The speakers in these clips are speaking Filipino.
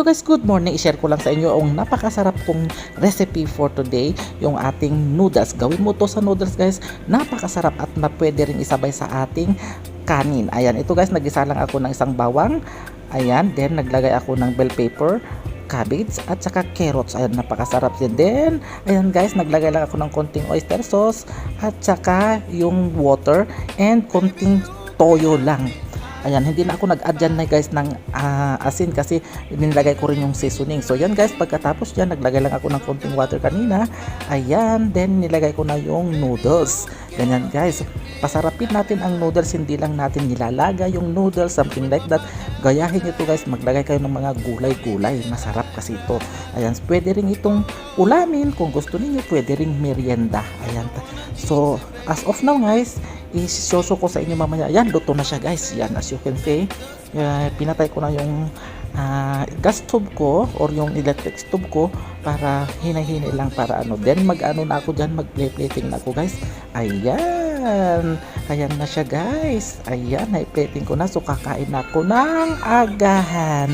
guys, good morning. I-share ko lang sa inyo ang napakasarap kong recipe for today, yung ating noodles. Gawin mo to sa noodles guys, napakasarap at na pwede rin isabay sa ating kanin. Ayan, ito guys, nagisa lang ako ng isang bawang. Ayan, then naglagay ako ng bell pepper, cabbage at saka carrots. Ayan, napakasarap din. Then, ayan guys, naglagay lang ako ng konting oyster sauce at saka yung water and konting toyo lang. Ayan, hindi na ako nag-add na guys ng ah, asin kasi nilagay ko rin yung seasoning. So yan guys, pagkatapos dyan, naglagay lang ako ng konting water kanina. Ayan, then nilagay ko na yung noodles. Ganyan guys, pasarapin natin ang noodles, hindi lang natin nilalagay yung noodles, something like that. Gayahin ito guys, maglagay kayo ng mga gulay-gulay. Masarap kasi ito. Ayan, pwede rin itong ulamin. Kung gusto niyo pwede ring merienda. Ayan. So, as of now guys, isoso ko sa inyo mamaya. Yan, luto na siya guys. Yan, as you can see, uh, pinatay ko na yung ah, gas stove ko or yung electric stove ko para hinay-hinay lang para ano. Then mag-ano na ako dyan, mag-play-plating na ako guys. Ayan. Ayan na siya guys. Ayan, na-plating ko na. So kakain na ako ng agahan.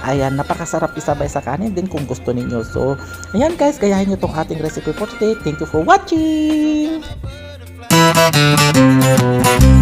Ayan, napakasarap isabay sa kanin din kung gusto ninyo. So, ayan guys, gayahin nyo tong ating recipe for today. Thank you for watching! Thank you.